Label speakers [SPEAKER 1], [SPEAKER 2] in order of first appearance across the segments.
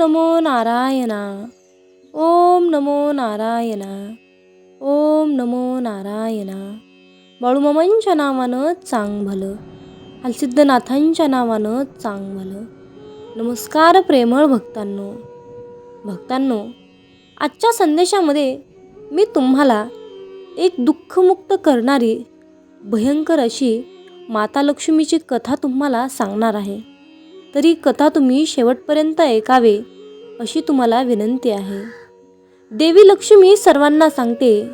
[SPEAKER 1] नमो नारायणा। ओम नमो नारायणा। ओम नमो नारायणा। बाळूमामांच्या नावानं चांग भलं अलसिद्धनाथांच्या नावानं चांग भलं नमस्कार प्रेमळ भक्तांनो। भक्तांनो आजच्या संदेशामध्ये मी तुम्हाला एक दुःखमुक्त करणारी भयंकर अशी माता लक्ष्मीची कथा तुम्हाला सांगणार आहे. तरी कथा तुम्ही शेवटपर्यंत ऐकावे अशी तुम्हाला विनंती आहे. देवी लक्ष्मी सर्वांना सांगते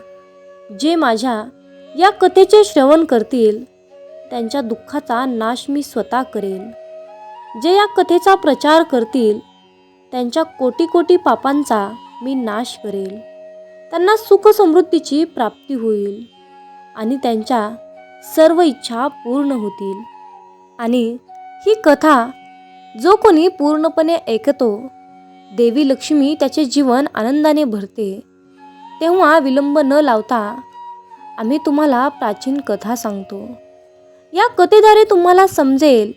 [SPEAKER 1] जे माझ्या या कथेचे श्रवण करतील त्यांच्या दुःखाचा नाश मी स्वतः करेन. जे या कथेचा प्रचार करतील त्यांच्या कोटी कोटी पापांचा मी नाश करेल. त्यांना सुख समृद्धीची प्राप्ती होईल आणि त्यांच्या सर्व इच्छा पूर्ण होतील. आणि ही कथा जो कोणी पूर्णपणे ऐकतो देवी लक्ष्मी त्याचे जीवन आनंदाने भरते. तेव्हा विलंब न लावता आम्ही तुम्हाला प्राचीन कथा सांगतो. या कथेद्वारे तुम्हाला समजेल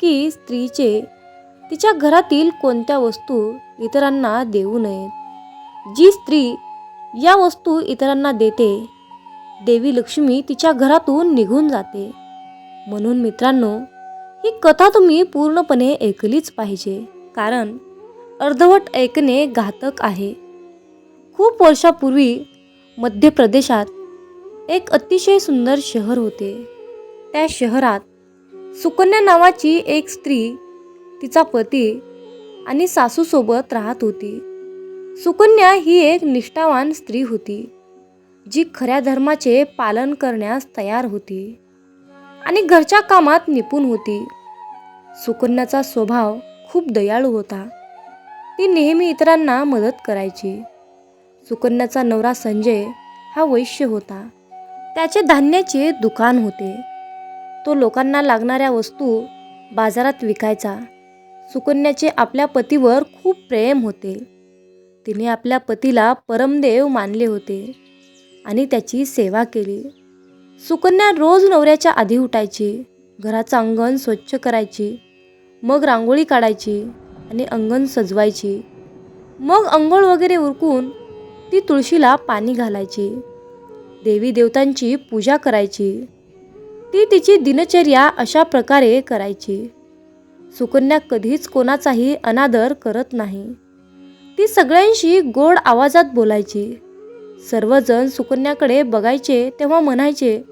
[SPEAKER 1] की स्त्रीचे तिच्या घरातील कोणत्या वस्तू इतरांना देऊ नयेत. जी स्त्री या वस्तू इतरांना देते देवी लक्ष्मी तिच्या घरातून निघून जाते. म्हणून मित्रांनो ही कथा तुम्ही पूर्णपणे ऐकलीच पाहिजे. कारण अर्धवट ऐकणे घातक आहे. खूप वर्षापूर्वी मध्य प्रदेशात एक अतिशय सुंदर शहर होते. त्या शहरात सुकन्या नावाची एक स्त्री तिचा पती आणि सासूसोबत राहत होती. सुकन्या ही एक निष्ठावान स्त्री होती जी खऱ्या धर्माचे पालन करण्यास तयार होती आणि घरच्या कामात निपुण होती. सुकन्याचा स्वभाव खूप दयाळू होता. ती नेहमी इतरांना मदत करायची. सुकन्याचा नवरा संजय हा वैश्य होता. त्याचे धान्याचे दुकान होते. तो लोकांना लागणाऱ्या वस्तू बाजारात विकायचा. सुकन्याचे आपल्या पतीवर खूप प्रेम होते. तिने आपल्या पतीला परमदेव मानले होते आणि त्याची सेवा केली. सुकन्या रोज नवऱ्याच्या आधी उठायची घराचं अंगण स्वच्छ करायची मग रांगोळी काढायची आणि अंगण सजवायची. मग अंघोळ वगैरे उरकून ती तुळशीला पाणी घालायची. देवी देवतांची पूजा करायची. ती तिची दिनचर्या अशा प्रकारे करायची. सुकन्या कधीच कोणाचाही अनादर करत नाही. ती सगळ्यांशी गोड आवाजात बोलायची. सर्वजण सुकन्याकडे बघायचे तेव्हा म्हणायचे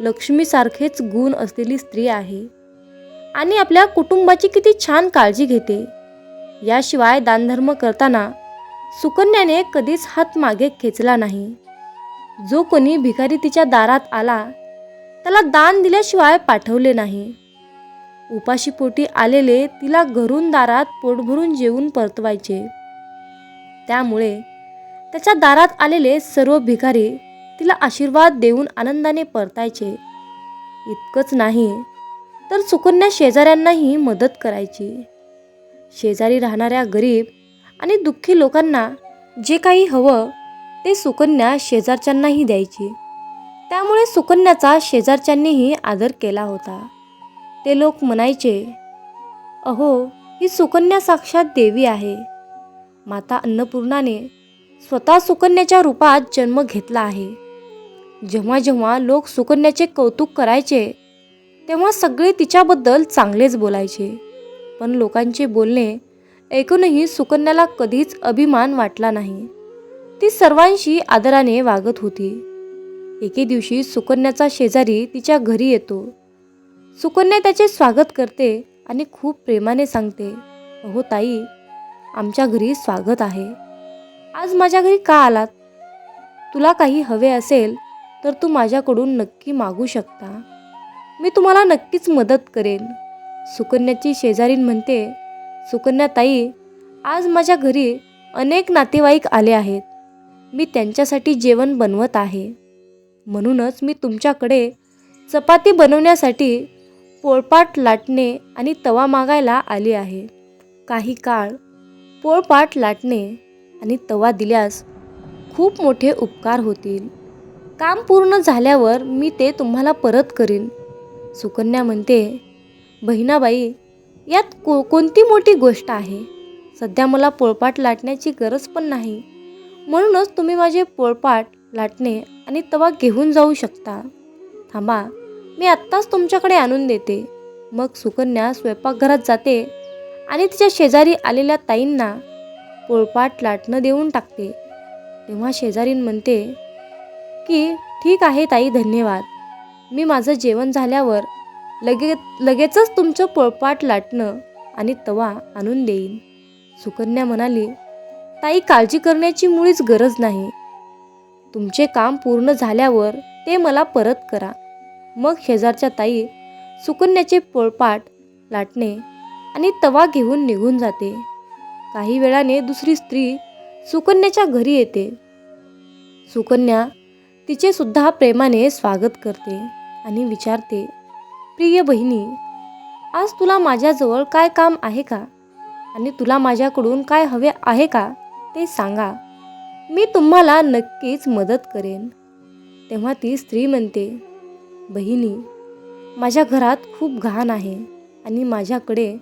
[SPEAKER 1] लक्ष्मीसारखेच गुण असलेली स्त्री आहे. आणि आपल्या कुटुंबाची किती छान काळजी घेते. याशिवाय दानधर्म करताना सुकन्याने कधीच हात मागे खेचला नाही. जो कोणी भिकारी तिच्या दारात आला त्याला दान दिल्याशिवाय पाठवले नाही. उपाशीपोटी आलेले तिला घरून दारात पोटभरून जेवून परतवायचे. त्यामुळे त्याच्या दारात आलेले सर्व भिकारी तिला आशीर्वाद देऊन आनंदाने परतायचे. इतकंच नाही तर सुकन्या शेजाऱ्यांनाही मदत करायची. शेजारी राहणाऱ्या गरीब आणि दुःखी लोकांना जे काही हवं ते सुकन्या शेजारच्यांनाही द्यायची. त्यामुळे सुकन्याचा शेजारच्यांनीही आदर केला होता. ते लोक म्हणायचे अहो ही सुकन्या साक्षात देवी आहे. माता अन्नपूर्णाने स्वतः सुकन्याच्या रूपात जन्म घेतला आहे. जेव्हा जेव्हा लोक सुकन्याचे कौतुक करायचे तेव्हा सगळे तिच्याबद्दल चांगलेच बोलायचे. पण लोकांचे बोलणे ऐकूनही सुकन्याला कधीच अभिमान वाटला नाही. ती सर्वांशी आदराने वागत होती. एके दिवशी सुकन्याचा शेजारी तिच्या घरी येतो. सुकन्या त्याचे स्वागत करते आणि खूप प्रेमाने सांगते अहो ताई आमच्या घरी स्वागत आहे. आज माझ्या घरी का आलात? तुला काही हवे असेल तर तू माझ्याकडून नक्की मागू शकता. मी तुम्हाला नक्कीच मदत करेन. सुकन्याची शेजारीन म्हणते सुकन्या ताई आज माझ्या घरी अनेक नातेवाईक आले आहेत. मी त्यांच्यासाठी जेवण बनवत आहे. म्हणूनच मी तुमच्याकडे चपाती बनवण्यासाठी पोळपाट लाटणे आणि तवा मागायला आली आहे. काही काळ पोळपाट लाटणे आणि तवा दिल्यास खूप मोठे उपकार होतील. काम पूर्ण झाल्यावर मी ते तुम्हाला परत करीन. सुकन्या म्हणते बहिणाबाई यात को कोणती मोठी गोष्ट आहे? सध्या मला पोळपाट लाटण्याची गरज पण नाही. म्हणूनच तुम्ही माझे पोळपाट लाटणे आणि तवा घेऊन जाऊ शकता. थांबा मी आत्ताच तुमच्याकडे आणून देते. मग सुकन्या स्वयंपाकघरात जाते आणि तिच्या शेजारी आलेल्या ताईंना पोळपाट लाटणं देऊन टाकते. तेव्हा शेजारीन म्हणते की ठीक आहे ताई धन्यवाद. मी माझं जेवण झाल्यावर लगे लगेचच तुमचं पोळपाट लाटणं आणि तवा आणून देईन. सुकन्या म्हणाली ताई काळजी करण्याची मुळीच गरज नाही. तुमचे काम पूर्ण झाल्यावर ते मला परत करा. मग शेजारच्या ताई सुकन्याचे पोळपाट लाटणे आणि तवा घेऊन निघून जाते. काही वेळाने दुसरी स्त्री सुकन्याच्या घरी येते. सुकन्या तिचे सुद्धा प्रेमाने स्वागत करते. आणि विचारते प्रिय बहिणी आज तुला माझ्याजवळ काय काम आहे का? आणि तुला माझ्याकडून काय हवे आहे का? ते सांगा. मी तुम्हाला नक्कीच मदत करेन. तेव्हा ती स्त्री म्हणते बहिणी माझ्या घरात खूप घाण आहे आणि माझ्याकडे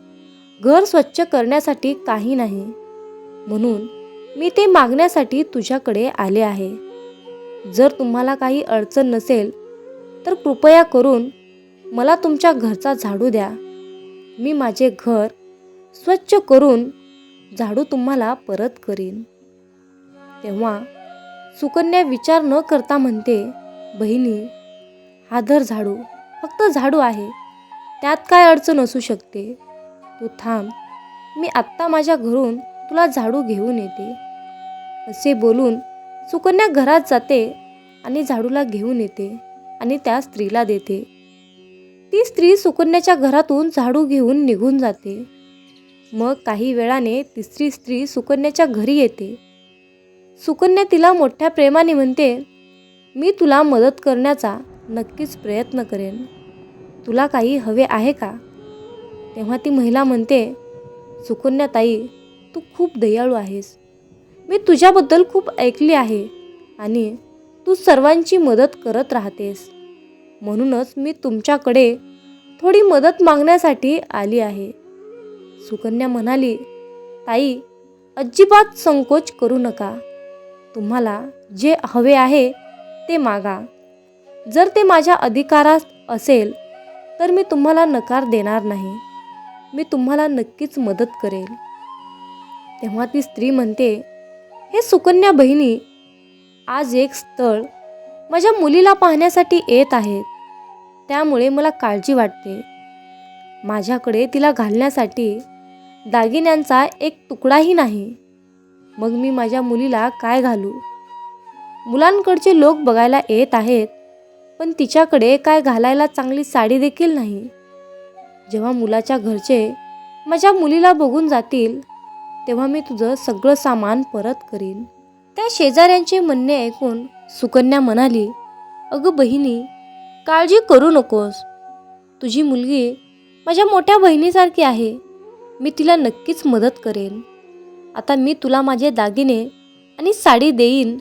[SPEAKER 1] घर स्वच्छ करण्यासाठी काही नाही. म्हणून मी ते मागण्यासाठी तुझ्याकडे आले आहे. जर तुम्हाला काही अडचण नसेल तर कृपया करून मला तुमच्या घरचा झाडू द्या. मी माझे घर स्वच्छ करून झाडू तुम्हाला परत करीन. तेव्हा सुकन्या विचार न करता म्हणते बहिणी हा धर झाडू. फक्त झाडू आहे. त्यात काय अडचण असू शकते? तू थांब. मी आत्ता माझ्या घरून तुला झाडू घेऊन येते. असे बोलून सुकन्या घरात जाते आणि झाडूला घेऊन येते. आणि त्या स्त्रीला देते. ती स्त्री सुकन्याच्या घरातून झाडू घेऊन निघून जाते. मग काही वेळाने तिसरी स्त्री सुकन्याच्या घरी येते. सुकन्या तिला मोठ्या प्रेमाने म्हणते मी तुला मदत करण्याचा नक्कीच प्रयत्न करेन. तुला काही हवे आहे का? तेव्हा ती महिला म्हणते सुकन्या ताई तू खूप दयाळू आहेस. मी तुझ्याबद्दल खूप ऐकले आहे आणि तू सर्वांची मदत करत राहतेस. म्हणूनच मी तुमच्याकडे थोडी मदत मागण्यासाठी आली आहे. सुकन्या म्हणाली ताई अजिबात संकोच करू नका. तुम्हाला जे हवे आहे ते मागा. जर ते माझ्या अधिकारात असेल तर मी तुम्हाला नकार देणार नाही. मी तुम्हाला नक्कीच मदत करेल. तेव्हा ती स्त्री म्हणते हे सुकन्या बहिणी आज एक स्थळ माझ्या मुलीला पाहण्यासाठी येत आहेत त्यामुळे मला काळजी वाटते. माझ्याकडे तिला घालण्यासाठी दागिन्यांचा एक तुकडाही नाही. मग मी माझ्या मुलीला काय घालू? मुलांकडचे लोक बघायला येत आहेत पण तिच्याकडे काय घालायला चांगली साडी देखील नाही. जेव्हा मुलाच्या घरचे माझ्या मुलीला बघून जातील तेव्हा मी तुझं सगळं सामान परत करीन. त्या शेजाऱ्यांचे म्हणणे ऐकून सुकन्या म्हणाली अगं बहिणी काळजी करू नकोस. तुझी मुलगी माझ्या मोठ्या बहिणीसारखी आहे. मी तिला नक्कीच मदत करेन. आता मी तुला माझे दागिने आणि साडी देईन.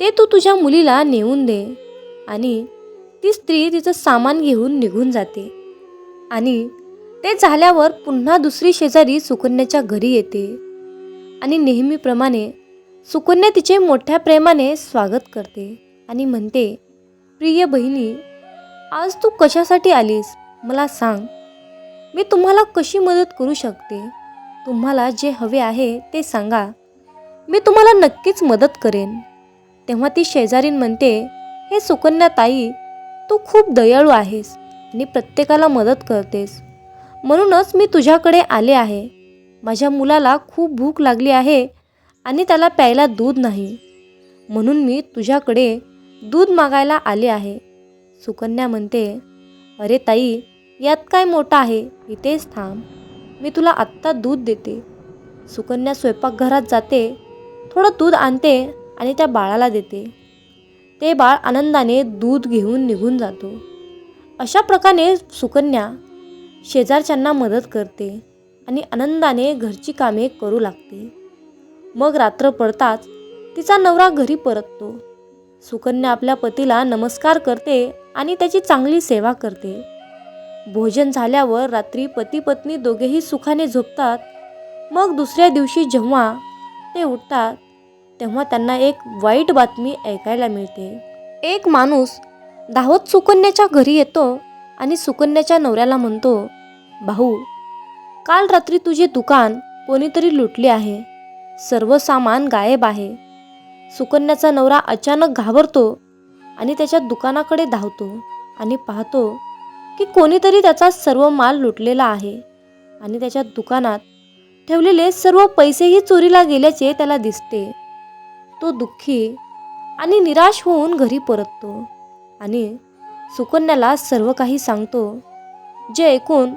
[SPEAKER 1] ते तू तुझ्या मुलीला नेऊन दे आणि ती स्त्री तिचं सामान घेऊन निघून जाते. आणि ते झाल्यावर पुन्हा दुसरी शेजारी सुकन्याच्या घरी येते. आणि नेहमीप्रमाणे सुकन्या तिचे मोठ्या प्रेमाने स्वागत करते आणि म्हणते प्रिय बहिणी आज तू कशासाठी आलीस? मला सांग. मी तुम्हाला कशी मदत करू शकते? तुम्हाला जे हवे आहे ते सांगा. मी तुम्हाला नक्कीच मदत करेन. तेव्हा ती शेजारीन म्हणते हे सुकन्या ताई तू खूप दयाळू आहेस आणि प्रत्येकाला मदत करतेस. म्हणूनच मी तुझ्याकडे आले आहे. माझ्या मुलाला खूप भूक लागली आहे आणि त्याला प्यायला दूध नाही. म्हणून मी तुझ्याकडे दूध मागायला आले आहे. सुकन्या म्हणते अरे ताई यात काय मोठं आहे? इथेच थांब. मी तुला आत्ता दूध देते. सुकन्या स्वयंपाकघरात जाते थोडं दूध आणते आणि त्या बाळाला देते. ते बाळ आनंदाने दूध घेऊन निघून जातो. अशा प्रकारे सुकन्या शेजारच्यांना मदत करते आणि आनंदाने घरची कामे करू लागते. मग रात्र पडताच तिचा नवरा घरी परततो. सुकन्या आपल्या पतीला नमस्कार करते आणि त्याची चांगली सेवा करते. भोजन झाल्यावर रात्री पती पत्नी दोघेही सुखाने झोपतात. मग दुसऱ्या दिवशी जेव्हा ते उठतात तेव्हा त्यांना एक वाईट बातमी ऐकायला मिळते. एक माणूस धावत सुकन्याच्या घरी येतो आणि सुकन्याच्या नवऱ्याला म्हणतो भाऊ काल रात्री तुझे दुकान कोणीतरी लुटले आहे. सर्व सामान गायब आहे. सुकन्याचा नवरा अचानक घाबरतो आणि त्याच्या दुकानाकडे धावतो आणि पाहतो की कोणीतरी त्याचा सर्व माल लुटलेला आहे आणि त्याच्या दुकानात ठेवलेले सर्व पैसेही चोरीला गेल्याचे त्याला दिसते. तो दुःखी आणि निराश होऊन घरी परततो आणि सुकन्याला सर्व काही सांगतो. जे ऐकून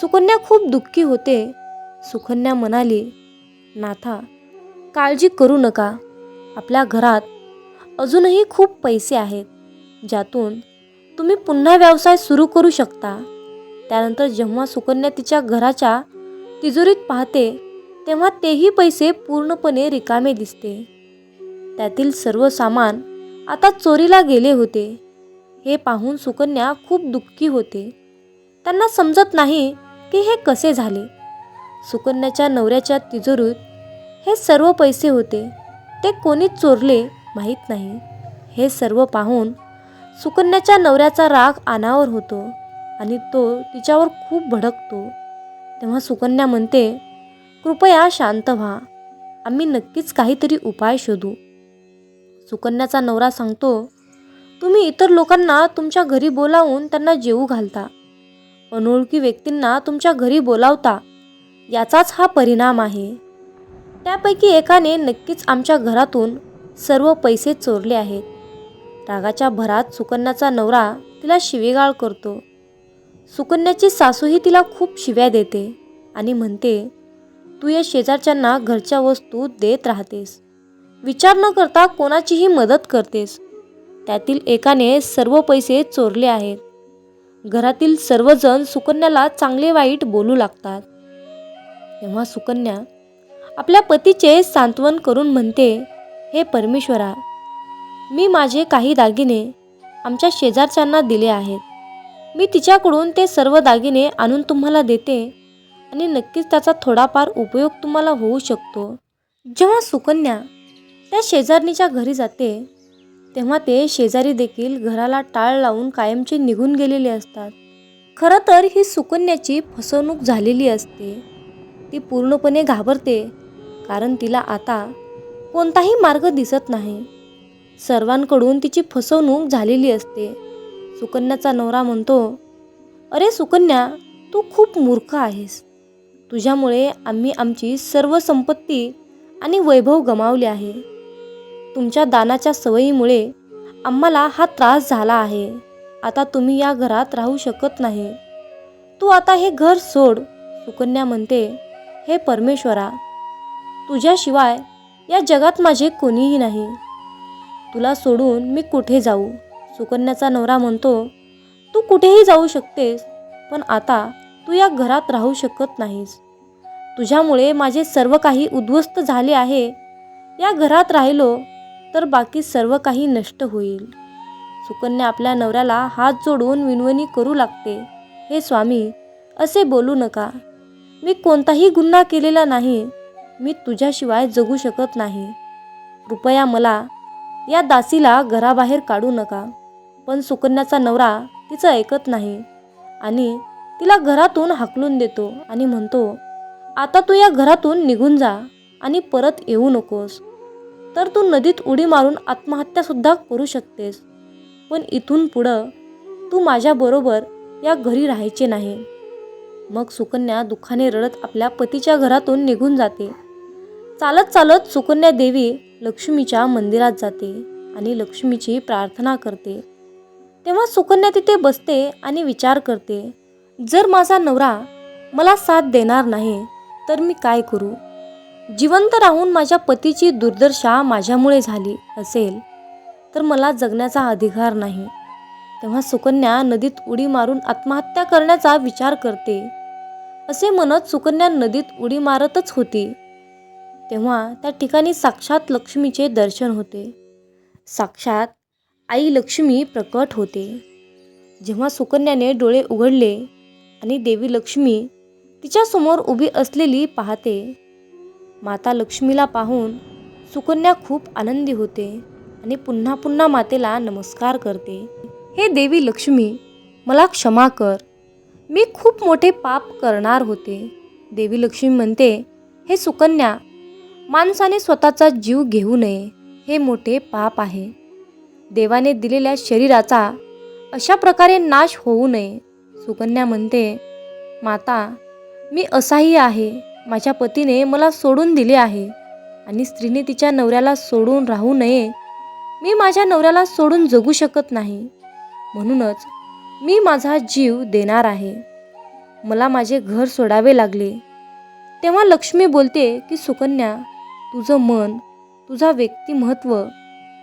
[SPEAKER 1] सुकन्या खूप दुःखी होते. सुकन्या म्हणाली नाथा काळजी करू नका. आपल्या घरात अजूनही खूप पैसे आहेत ज्यातून तुम्ही पुन्हा व्यवसाय सुरू करू शकता. त्यानंतर जेव्हा सुकन्या तिच्या घराच्या तिजोरीत पाहते तेव्हा तेही पैसे पूर्णपणे रिकामे दिसते. त्यातील सर्व सामान आता चोरीला गेले होते. हे पाहून सुकन्या खूप दुःखी होते. त्यांना समजत नाही की हे कसे झाले. सुकन्याच्या नवऱ्याच्या तिजोरीत हे सर्व पैसे होते. ते कोणी चोरले माहीत नाही. हे सर्व पाहून सुकन्याच्या नवऱ्याचा राग अनावर होतो आणि तो तिच्यावर खूप भडकतो. तेव्हा सुकन्या म्हणते कृपया शांत व्हा. आम्ही नक्कीच काहीतरी उपाय शोधू. सुकन्याचा नवरा सांगतो तुम्ही इतर लोकांना तुमच्या घरी बोलावून त्यांना जेवू घालता. अनोळखी व्यक्तींना तुमच्या घरी बोलावता. याचाच हा परिणाम आहे. त्यापैकी एकाने नक्कीच आमच्या घरातून सर्व पैसे चोरले आहेत. रागाच्या भरात सुकन्याचा नवरा तिला शिवेगाळ करतो. सुकन्याची सासूही तिला खूप शिव्या देते आणि म्हणते तू या शेजारच्यांना घरच्या वस्तू देत राहतेस. विचार न करता कोणाचीही मदत करतेस. त्यातील एकाने सर्व पैसे चोरले आहेत. घरातील सर्वजण सुकन्याला चांगले वाईट बोलू लागतात. तेव्हा सुकन्या आपल्या पतीचे सांत्वन करून म्हणते हे परमेश्वरा मी माझे काही दागिने आमच्या शेजारच्यांना दिले आहेत. मी तिच्याकडून ते सर्व दागिने आणून तुम्हाला देते आणि नक्कीच त्याचा थोडाफार उपयोग तुम्हाला होऊ शकतो. जेव्हा सुकन्या त्या शेजारणीच्या घरी जाते तेव्हा ते शेजारी देखील घराला टाळ लावून कायमचे निघून गेलेले असतात. खरं तर ही सुकन्याची फसवणूक झालेली असते. ती पूर्णपणे घाबरते कारण तिला आता कोणताही मार्ग दिसत नाही. सर्वांकडून तिची फसवणूक झालेली असते. सुकन्याचा नवरा म्हणतो अरे सुकन्या तू खूप मूर्ख आहेस. तुझ्यामुळे आम्ही आमची सर्व संपत्ती आणि वैभव गमावले आहे. तुमच्या दानाच्या सवयीमुळे आम्हाला हा त्रास झाला आहे. आता तुम्ही या घरात राहू शकत नाही. तू आता हे घर सोड सुकन्या म्हणते. हे परमेश्वरा तुझ्याशिवाय या जगात माझे कोणीही नाही. तुला सोडून मी कुठे जाऊ? सुकन्याचा नवरा म्हणतो तू कुठेही जाऊ शकतेस पण आता तू या घरात राहू शकत नाहीस. तुझ्यामुळे माझे सर्व काही उद्ध्वस्त झाले आहे. या घरात राहिलो तर बाकी सर्व काही नष्ट होईल. सुकन्या आपल्या नवऱ्याला हात जोडून विनवणी करू लागते. हे स्वामी असे बोलू नका. मी कोणताही गुन्हा केलेला नाही मी तुझ्याशिवाय जगू शकत नाही. कृपया मला या दासीला घराबाहेर काढू नका. पण सुकन्याचा नवरा तिचं ऐकत नाही आणि तिला घरातून हाकलून देतो आणि म्हणतो आता तू या घरातून निघून जा आणि परत येऊ नकोस. तर तू नदीत उडी मारून आत्महत्यासुद्धा करू शकतेस. पण इथून पुढं तू माझ्याबरोबर या घरी राहायचे नाही. मग सुकन्या दुःखाने रडत आपल्या पतीच्या घरातून निघून जाते. चालत चालत सुकन्या देवी लक्ष्मीच्या मंदिरात जाते आणि लक्ष्मीची प्रार्थना करते. तेव्हा सुकन्या तिथे बसते आणि विचार करते जर माझा नवरा मला साथ देणार नाही तर मी काय करू? जिवंत राहून माझ्या पतीची दुर्दशा माझ्यामुळे झाली असेल तर मला जगण्याचा अधिकार नाही. तेव्हा सुकन्या नदीत उडी मारून आत्महत्या करण्याचा विचार करते. असे म्हणत सुकन्या नदीत उडी मारतच होती. तेव्हा त्या ठिकाणी साक्षात लक्ष्मीचे दर्शन होते. साक्षात आई लक्ष्मी प्रकट होते. जेव्हा सुकन्याने डोळे उघडले आणि देवी लक्ष्मी तिच्यासमोर उभी असलेली पाहते माता लक्ष्मीला पाहून सुकन्या खूप आनंदी होते आणि पुन्हा पुन्हा मातेला नमस्कार करते. हे देवी लक्ष्मी मला क्षमा कर. मी खूप मोठे पाप करणार होते. देवी लक्ष्मी म्हणते हे सुकन्या माणसाने स्वतःचा जीव घेऊ नये हे मोठे पाप आहे. देवाने दिलेल्या शरीराचा अशा प्रकारे नाश होऊ नये. सुकन्या म्हणते माता मी असाही आहे. माझ्या पतीने मला सोडून दिले आहे आणि स्त्रीने तिच्या नवऱ्याला सोडून राहू नये. मी माझ्या नवऱ्याला सोडून जगू शकत नाही. म्हणूनच मी माझा जीव देणार आहे. मला माझे घर सोडावे लागले. तेव्हा लक्ष्मी बोलते की सुकन्या तुझं मन तुझा व्यक्तिमत्व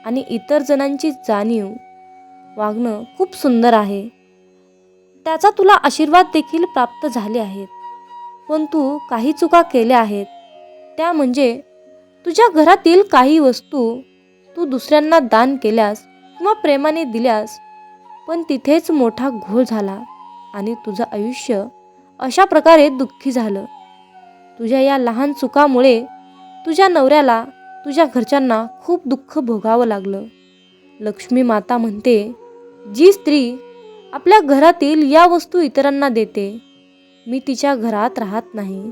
[SPEAKER 1] आणि इतर जणांची जाणीव वागणं खूप सुंदर आहे. त्याचा तुला आशीर्वाद देखील प्राप्त झाले आहेत. पण तू काही चुका केल्या आहेत. त्या म्हणजे तुझ्या घरातील काही वस्तू तू दुसऱ्यांना दान केल्यास किंवा प्रेमाने दिल्यास पण तिथेच मोठा घोळ झाला आणि तुझं आयुष्य अशा प्रकारे दुःखी झालं. तुझ्या या लहान चुकामुळे तुझ्या नवऱ्याला तुझ्या घरच्यांना खूप दुःख भोगावं लागलं. लक्ष्मी माता म्हणते जी स्त्री आपल्या घरातील या वस्तू इतरांना देते. मी तिच्या घरात राहत नाही.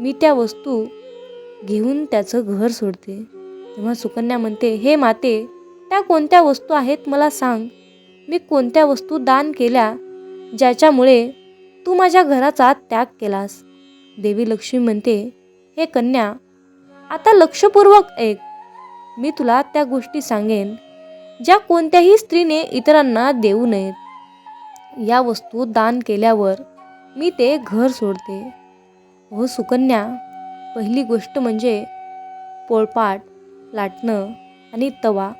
[SPEAKER 1] मी त्या वस्तू घेऊन त्याचं घर सोडते. तेव्हा सुकन्या म्हणते हे माते त्या कोणत्या वस्तू आहेत मला सांग. मी कोणत्या वस्तू दान केल्या ज्याच्यामुळे तू माझ्या घराचा त्याग केलास? देवी लक्ष्मी म्हणते हे कन्या आता लक्षपूर्वक ऐक. मी तुला त्या गोष्टी सांगेन ज्या कोणत्याही स्त्रीने इतरांना देऊ नयेत. या वस्तू दान केल्यावर मी ते घर सोडते. हो सुकन्या पहिली गोष्ट म्हणजे पोळपाट लाटणं आणि तवा.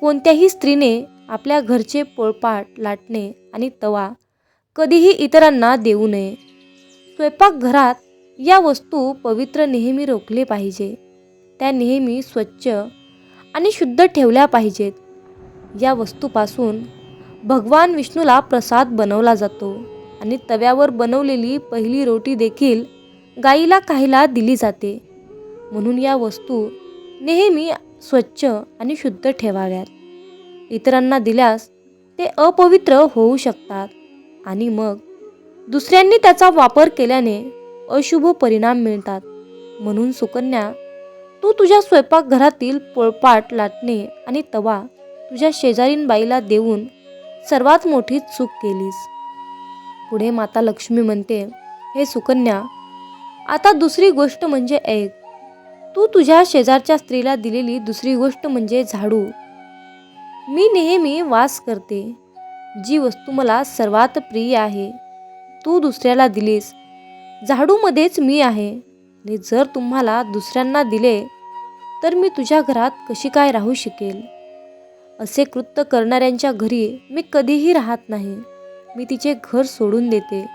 [SPEAKER 1] कोणत्याही स्त्रीने आपल्या घरचे पोळपाट लाटणे आणि तवा कधीही इतरांना देऊ नये. स्वयंपाकघरात या वस्तू पवित्र नेहमी रोखले पाहिजे. त्या नेहमी स्वच्छ आणि शुद्ध ठेवल्या पाहिजेत. या वस्तूपासून भगवान विष्णूला प्रसाद बनवला जातो आणि तव्यावर बनवलेली पहिली रोटी देखील गाईला खायला दिली जाते. म्हणून या वस्तू नेहमी स्वच्छ आणि शुद्ध ठेवाव्यात. इतरांना दिल्यास ते अपवित्र होऊ शकतात आणि मग दुसऱ्यांनी त्याचा वापर केल्याने अशुभ परिणाम मिळतात. म्हणून सुकन्या तू तुझ्या स्वयंपाकघरातील पोळपाट लाटणे आणि तवा तुझ्या शेजारीन बाईला देऊन सर्वात मोठी चूक केलीस. पुढे माता लक्ष्मी म्हणते हे सुकन्या आता दुसरी गोष्ट म्हणजे ऐक. तू तुझ्या शेजारच्या स्त्रीला दिलेली दुसरी गोष्ट म्हणजे झाडू. मी नेहमी वास करते. जी वस्तू मला सर्वात प्रिय आहे तू दुसऱ्याला दिलीस झाडूमध्येच मी आहे. आणि जर तुम्हाला दुसऱ्यांना दिले तर मी तुझ्या घरात कशी काय राहू शकेल? असे कृत्य करणाऱ्यांच्या घरी मी कधीही राहत नाही. मी तिचे घर सोडून देते.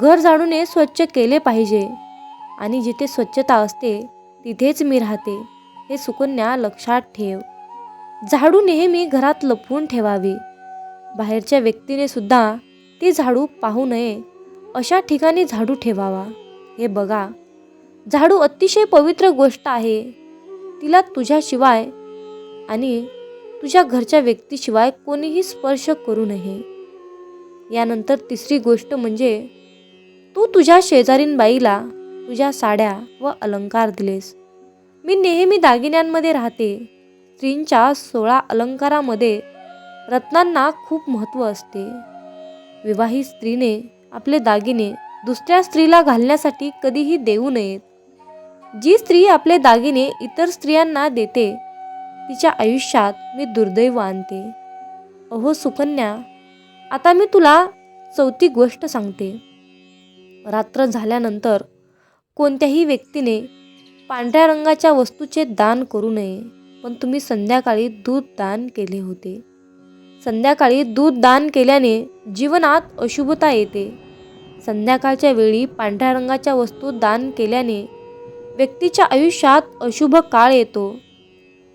[SPEAKER 1] घर झाडूने स्वच्छ केले पाहिजे. आणि जिथे स्वच्छता असते तिथेच मी राहते. हे सुकन्या लक्षात ठेव. झाडू नेहमी घरात लपवून ठेवावी. बाहेरच्या व्यक्तीने सुद्धा ती झाडू पाहू नये. अशा ठिकाणी झाडू ठेवावा. हे बघा. झाडू अतिशय पवित्र गोष्ट आहे. तिला तुझ्याशिवाय आणि तुझ्या घरच्या व्यक्तीशिवाय कोणीही स्पर्श करू नये. यानंतर तिसरी गोष्ट म्हणजे तू तुझ्या शेजारीन बाईला तुझ्या साड्या व अलंकार दिलेस. मी नेहमी दागिन्यांमध्ये राहते. स्त्रींच्या सोळा अलंकारामध्ये रत्नांना खूप महत्त्व असते. विवाहित स्त्रीने आपले दागिने दुसऱ्या स्त्रीला घालण्यासाठी कधीही देऊ नयेत. जी स्त्री आपले दागिने इतर स्त्रियांना देते तिच्या आयुष्यात मी दुर्दैव आणते. अहो सुकन्या आता मी तुला चौथी गोष्ट सांगते. रात्र झाल्यानंतर कोणत्याही व्यक्तीने पांढऱ्या रंगाच्या वस्तूचे दान करू नये पण तुम्ही संध्याकाळी दूध दान केले होते. संध्याकाळी दूध दान केल्याने जीवनात अशुभता येते. संध्याकाळच्या वेळी पांढऱ्या रंगाच्या वस्तू दान केल्याने व्यक्तीच्या आयुष्यात अशुभ काळ येतो.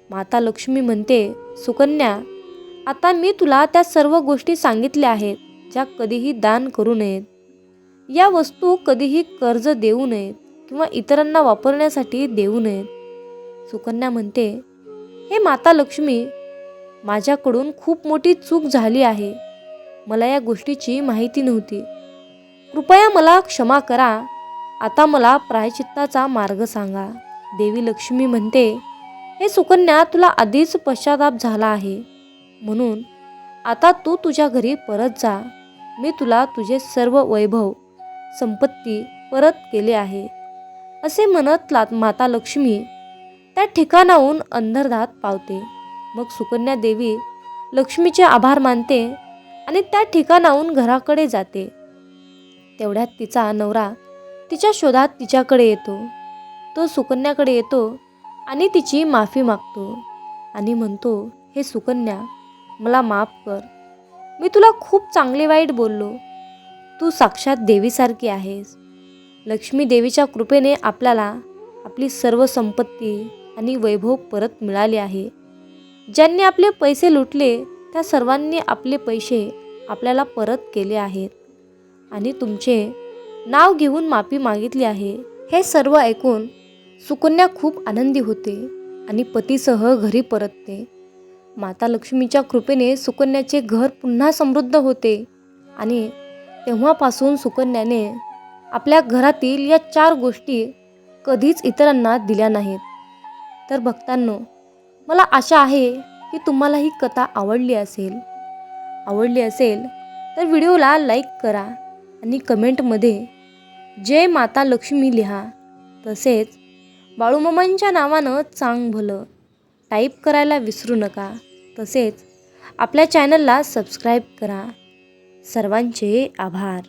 [SPEAKER 1] माता लक्ष्मी म्हणते सुकन्या आता मी तुला त्या सर्व गोष्टी सांगितल्या आहेत ज्या कधीही दान करू नयेत. या वस्तू कधीही कर्ज देऊ नयेत किंवा इतरांना वापरण्यासाठी देऊ नयेत. सुकन्या म्हणते हे माता लक्ष्मी माझ्याकडून खूप मोठी चूक झाली आहे. मला या गोष्टीची माहिती नव्हती. कृपया मला क्षमा करा. आता मला प्रायचित्ताचा मार्ग सांगा. देवी लक्ष्मी म्हणते हे सुकन्या तुला आधीच पश्चाताप झाला आहे. म्हणून आता तू तुझ्या घरी परत जा. मी तुला तुझे सर्व वैभव संपत्ती परत केले आहे. असे म्हणत माता लक्ष्मी त्या ठिकाणाहून अंधरधात पावते. मग सुकन्या देवी लक्ष्मीचे आभार मानते आणि त्या ठिकाणाहून घराकडे जाते. तेवढ्यात तिचा नवरा तिच्या शोधात तिच्याकडे येतो. तो सुकन्याकडे येतो आणि तिची माफी मागतो आणि म्हणतो हे सुकन्या मला माफ कर. मी तुला खूप चांगले वाईट बोललो. तू साक्षात देवीसारखी आहेस. लक्ष्मी देवीच्या कृपेने आपल्याला आपली सर्व संपत्ती आणि वैभव परत मिळाले आहे. ज्यांनी आपले पैसे लुटले त्या सर्वांनी आपले पैसे आपल्याला परत केले आहेत. आणि तुमचे नाव घेऊन माफी मागितली आहे हे सर्व ऐकून सुकन्या खूप आनंदी होते आणि पतीसह घरी परतते. माता लक्ष्मीच्या कृपेने सुकन्याचे घर पुन्हा समृद्ध होते आणि तेव्हापासून सुकन्याने आपल्या घरातील या चार गोष्टी कधीच इतरांना दिल्या नाहीत. तर भक्तांनो मला आशा आहे की तुम्हाला ही कथा आवडली असेल. आवडली असेल तर व्हिडिओला लाईक करा आणि कमेंटमध्ये जय माता लक्ष्मी लिहा. तसेच बाळूमामांच्या नावानं चांग भलं टाईप करायला विसरू नका. तसेच आपल्या चॅनलला सबस्क्राईब करा. सर्वांचे आभार.